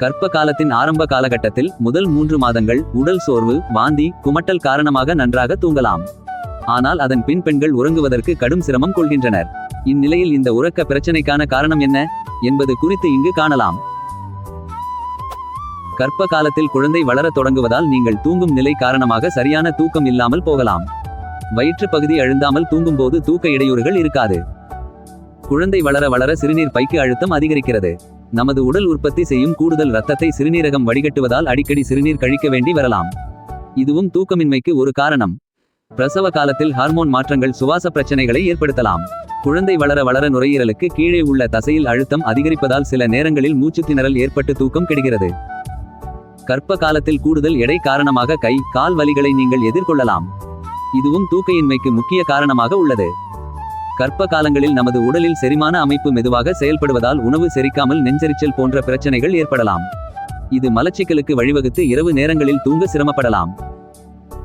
கர்ப்ப காலத்தின் ஆரம்ப காலகட்டத்தில் முதல் மூன்று மாதங்கள் உடல் சோர்வு வாந்தி குமட்டல் காரணமாக நன்றாக தூங்கலாம். ஆனால் அதன் பின் பெண்கள் உறங்குவதற்கு கடும் சிரமம் கொள்கின்றனர். இந்நிலையில் இந்த உறக்க பிரச்சனைக்கான காரணம் என்ன? என்பது குறித்து இங்கு காணலாம். கர்ப்ப காலத்தில் குழந்தை வளரத் தொடங்குவதால் நீங்கள் தூங்கும் நிலை காரணமாக சரியான தூக்கம் இல்லாமல் போகலாம். வயிற்று பகுதி அழுந்தாமல் தூங்கும்போது தூக்க இடையூறுகள் இருக்காது. குழந்தை வளர வளர சிறுநீர் பைக்கு அழுத்தம் அதிகரிக்கிறது. நமது உடல் உற்பத்தி செய்யும் கூடுதல் இரத்தத்தை சிறுநீரகம் வடிகட்டுவதால் அடிக்கடி சிறுநீர் கழிக்க வேண்டி வரலாம். இதுவும் தூக்கமின்மைக்கு ஒரு காரணம். பிரசவ காலத்தில் ஹார்மோன் மாற்றங்கள் சுவாச பிரச்சனைகளை ஏற்படுத்தலாம். குழந்தை வளர வளர நுரையீரலுக்கு கீழே உள்ள தசையில் அழுத்தம் அதிகரிப்பதால் சில நேரங்களில் மூச்சு திணறல் ஏற்பட்டு தூக்கம் கெடுகிறது. கர்ப்ப காலத்தில் கூடுதல் எடை காரணமாக கை கால் வலிகளை நீங்கள் எதிர்கொள்ளலாம். இதுவும் தூக்கையின்மைக்கு முக்கிய காரணமாக உள்ளது. கர்ப்ப காலங்களில் நமது உடலில் செரிமான அமைப்பு மெதுவாக செயல்படுவதால் உணவு செரிக்காமல் நெஞ்சரிச்சல் போன்ற பிரச்சனைகள் ஏற்படலாம். இது மலச்சிக்கலுக்கு வழிவகுத்து இரவு நேரங்களில் தூங்க சிரமப்படலாம்.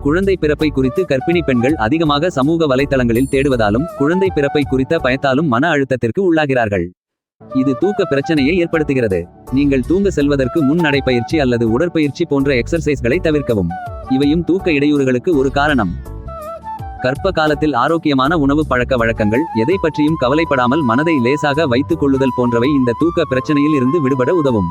குழந்தை பிறப்பை குறித்து கர்ப்பிணி பெண்கள் அதிகமாக சமூக வலைதளங்களில் தேடுவதாலும் குழந்தை பிறப்பை குறித்த பயத்தாலும் மன அழுத்தத்திற்கு உள்ளாகிறார்கள். இது தூக்க பிரச்சனையை ஏற்படுத்துகிறது. நீங்கள் தூங்க செல்வதற்கு முன் நடைப்பயிற்சி அல்லது உடற்பயிற்சி போன்ற எக்ஸர்சைஸ்களை தவிர்க்கவும். இவையும் தூக்க இடையூறுகளுக்கு ஒரு காரணம். கர்ப்ப காலத்தில் ஆரோக்கியமான உணவு பழக்க வழக்கங்கள் எதை பற்றியும் கவலைப்படாமல் மனதை லேசாக வைத்துக் கொள்ளுதல் போன்றவை இந்த தூக்க பிரச்சனையில் இருந்து விடுபட உதவும்.